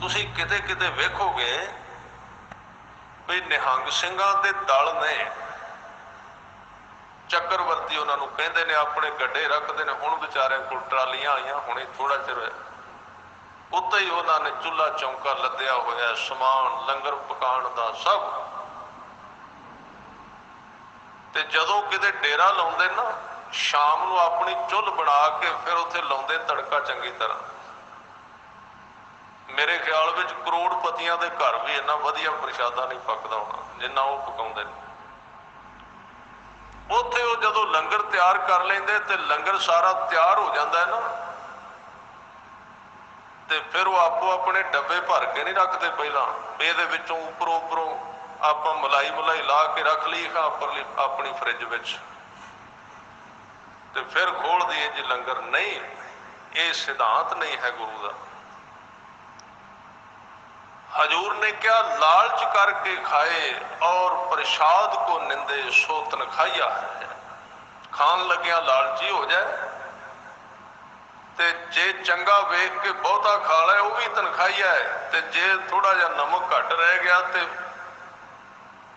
ਤੁਸੀਂ ਕਿਤੇ ਕਿਤੇ ਵੇਖੋਗੇ ਵੀ ਨਿਹੰਗ ਸਿੰਘਾਂ ਦੇ ਦਲ ਨੇ ਚੱਕਰਵਰਤੀ ਉਹਨਾਂ ਨੂੰ ਕਹਿੰਦੇ ਨੇ, ਆਪਣੇ ਗੱਡੇ ਰੱਖਦੇ ਨੇ। ਹੁਣ ਵਿਚਾਰਿਆਂ ਕੋਲ ਟਰਾਲੀਆਂ ਆਈਆਂ, ਹੁਣੇ ਥੋੜਾ ਚਿਰ ਉੱਤੇ ਹੀ ਉਹਨਾਂ ਨੇ ਚੁੱਲਾ ਚੌਂਕਾ ਲੱਦਿਆ ਹੋਇਆ, ਸਮਾਨ, ਲੰਗਰ ਪਕਾਉਣ ਦਾ ਸਭ। ਤੇ ਜਦੋਂ ਕਿਤੇ ਡੇਰਾ ਲਾਉਂਦੇ ਨਾ, ਸ਼ਾਮ ਨੂੰ ਆਪਣੀ ਚੁੱਲ ਬਣਾ ਕੇ ਫਿਰ ਉੱਥੇ ਲਾਉਂਦੇ ਤੜਕਾ ਚੰਗੀ ਤਰ੍ਹਾਂ। ਮੇਰੇ ਖਿਆਲ ਵਿੱਚ ਕਰੋੜਪਤੀਆਂ ਦੇ ਘਰ ਵੀ ਇੰਨਾ ਵਧੀਆ ਪ੍ਰਸ਼ਾਦਾ ਨਹੀਂ ਪੱਕਦਾ ਹੋਣਾ, ਜਿੰਨਾ ਉਹ ਪਕਾਉਂਦੇ ਨੇ। ਉੱਥੇ ਉਹ ਜਦੋਂ ਲੰਗਰ ਤਿਆਰ ਕਰ ਲੈਂਦੇ ਤੇ ਲੰਗਰ ਸਾਰਾ ਤਿਆਰ ਹੋ ਜਾਂਦਾ ਹੈ ਨਾ, ਤੇ ਫਿਰ ਉਹ ਆਪੋ ਆਪਣੇ ਡੱਬੇ ਭਰ ਕੇ ਨਹੀਂ ਰੱਖਦੇ ਪਹਿਲਾਂ। ਇਹਦੇ ਵਿੱਚੋਂ ਉੱਪਰੋਂ ਉੱਪਰੋਂ ਆਪਾਂ ਮਲਾਈ ਮਲਾਈ ਲਾ ਕੇ ਰੱਖ ਲਈ ਖਾ ਉੱਪਰਲੀ ਆਪਣੀ ਫ੍ਰਿਜ ਵਿੱਚ। ਤੇ ਫਿਰ ਖੋਲ ਦਈਏ ਜੀ ਲੰਗਰ। ਨਹੀਂ, ਇਹ ਸਿਧਾਂਤ ਨਹੀਂ ਹੈ ਗੁਰੂ ਦਾ। ਹਜੂਰ ਨੇ ਕਿਹਾ, ਲਾਲਚ ਕਰਕੇ ਖਾਏ ਔਰ ਪ੍ਰਸ਼ਾਦ ਕੋ ਨਿੰਦੇ ਸੋ ਤਨਖਾਈਆ ਹੈ। ਖਾਣ ਲੱਗਿਆ ਲਾਲਚੀ ਹੋ ਜਾਏ ਤੇ ਜੇ ਚੰਗਾ ਵੇਖ ਕੇ ਬਹੁਤਾ ਖਾ ਲੈ, ਉਹ ਵੀ ਤਨਖਾਈਆ ਹੈ। ਤੇ ਜੇ ਥੋੜਾ ਜਿਹਾ ਨਮਕ ਘੱਟ ਰਹਿ ਗਿਆ ਤੇ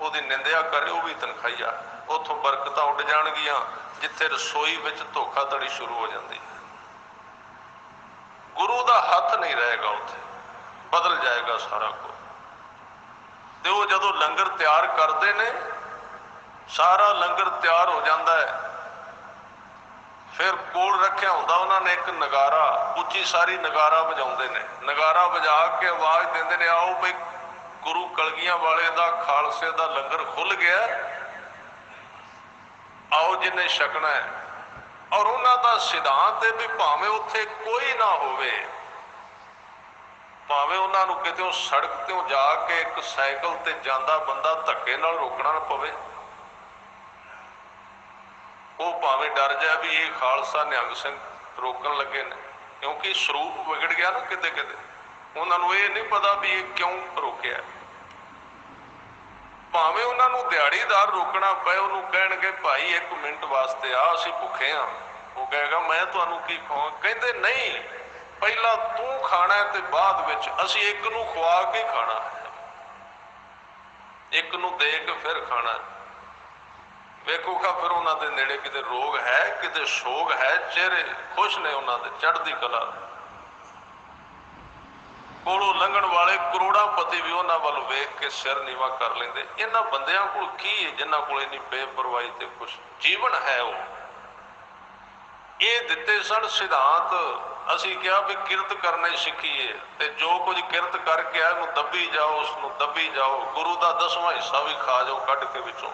ਉਹਦੀ ਨਿੰਦਿਆ ਕਰੇ, ਉਹ ਵੀ ਤਨਖਾਈ ਆ ਉਥੋਂ ਬਰਕਤਾਂ ਉੱਡ ਜਾਣਗੀਆਂ, ਜਿੱਥੇ ਰਸੋਈ ਵਿੱਚ ਧੋਖਾਧੜੀ ਸ਼ੁਰੂ ਹੋ ਜਾਂਦੀ ਹੈ। ਗੁਰੂ ਦਾ ਹੱਥ ਨਹੀਂ ਰਹੇਗਾ ਉੱਥੇ। ਬਦਲ ਜਾਏਗਾ ਸਾਰਾ ਕੁਝ। ਤੇ ਉਹ ਜਦੋਂ ਲੰਗਰ ਤਿਆਰ ਕਰਦੇ ਨੇ, ਸਾਰਾ ਲੰਗਰ ਤਿਆਰ ਹੋ ਜਾਂਦਾ ਹੈ। ਫਿਰ ਕੋਲ ਰੱਖਿਆ ਹੁੰਦਾ ਉਹਨਾਂ ਨੇ ਇੱਕ ਨਗਾਰਾ, ਉੱਚੀ ਸਾਰੀ ਨਗਾਰਾ ਵਜਾਉਂਦੇ ਨੇ। ਨਗਾਰਾ ਵਜਾ ਕੇ ਆਵਾਜ਼ ਦਿੰਦੇ ਨੇ, ਆਓ ਬਈ, ਗੁਰੂ ਕਲਗੀਆਂ ਵਾਲੇ ਦਾ ਖਾਲਸੇ ਦਾ ਲੰਗਰ ਖੁੱਲ ਗਿਆ ਆਓ ਜਿੰਨੇ ਛਕਣਾ ਹੈ। ਔਰ ਉਹਨਾਂ ਦਾ ਸਿਧਾਂਤ ਹੈ ਵੀ ਭਾਵੇਂ ਉੱਥੇ ਕੋਈ ਨਾ ਹੋਵੇ ਭਾਵੇਂ ਉਹਨਾਂ ਨੂੰ ਕਿਤੇ ਸੜਕ ਤੇ ਜਾ ਕੇ ਇੱਕ ਸਾਈਕਲ ਤੇ ਜਾਂਦਾ ਬੰਦਾ ਧੱਕੇ ਨਾਲ ਰੋਕਣਾ ਨਾ ਪਵੇ। ਉਹ ਭਾਵੇਂ ਡਰ ਜਾ ਵੀ ਇਹ ਖਾਲਸਾ ਨਿਹੰਗ ਸਿੰਘ ਰੋਕਣ ਲੱਗੇ ਨੇ, ਕਿਉਂਕਿ ਸਰੂਪ ਵਿਗੜ ਗਿਆ ਨਾ ਕਿਤੇ ਕਿਤੇ ਉਹਨਾਂ ਨੂੰ ਇਹ ਨਹੀਂ ਪਤਾ ਵੀ ਇਹ ਕਿਉਂ ਰੋਕਿਆ। ਭਾਵੇਂ ਉਹਨਾਂ ਨੂੰ ਦਿਹਾੜੀਦਾਰ ਰੋਕਣਾ ਪਏ, ਉਹਨੂੰ ਕਹਿਣਗੇ, ਭਾਈ, ਇੱਕ ਮਿੰਟ ਵਾਸਤੇ ਆ, ਅਸੀਂ ਭੁੱਖੇ ਆ। ਉਹ ਕਹੇਗਾ, ਮੈਂ ਤੁਹਾਨੂੰ ਕੀ ਖਵਾਵਾਂ ਕਹਿੰਦੇ, ਨਹੀਂ ਪਹਿਲਾਂ ਤੂੰ ਖਾਣਾ ਤੇ ਬਾਅਦ ਵਿੱਚ ਅਸੀਂ ਇੱਕ ਨੂੰ ਖਵਾ ਕੇ ਖਾਣਾ ਇੱਕ ਨੂੰ ਦੇ ਕੇ ਫਿਰ ਖਾਣਾ ਹੈ। ਵੇਖੋਗਾ ਫਿਰ ਉਹਨਾਂ ਦੇ ਨੇੜੇ ਕਿਤੇ ਰੋਗ ਹੈ, ਕਿਤੇ ਸ਼ੋਗ ਹੈ, ਚਿਹਰੇ ਖੁਸ਼ ਨੇ ਉਹਨਾਂ ਦੇ, ਚੜ੍ਹਦੀ ਕਲਾ ਕੋਲੋਂ ਲੰਘਣ ਵਾਲੇ ਕਰੋੜਾਂ ਪਤੀ ਵੀ ਉਹਨਾਂ ਵੱਲ ਵੇਖ ਕੇ ਸਿਰ ਨੀਵਾ ਕਰ ਲੈਂਦੇ। ਇਹਨਾਂ ਬੰਦਿਆਂ ਕੋਲ ਕੀ ਹੈ, ਜਿਨ੍ਹਾਂ ਕੋਲ ਇਨੀ ਬੇਪਰਵਾਹੀ ਤੇ ਕੁਛ ਜੀਵਨ ਹੈ ਉਹ? ਇਹ ਦਿੱਤੇ ਸਨ ਸਿਧਾਂਤ। ਅਸੀਂ ਕਿਹਾ ਵੀ ਕਿਰਤ ਕਰਨੇ ਸਿੱਖੀਏ ਤੇ ਜੋ ਕੁਝ ਕਿਰਤ ਕਰਕੇ ਆ ਉਹਨੂੰ ਦੱਬੀ ਜਾਓ ਉਸ ਨੂੰ ਦੱਬੀ ਜਾਓ। ਗੁਰੂ ਦਾ ਦਸਵਾਂ ਹਿੱਸਾ ਵੀ ਖਾ ਜਾਓ ਕੱਢ ਕੇ ਵਿੱਚੋਂ।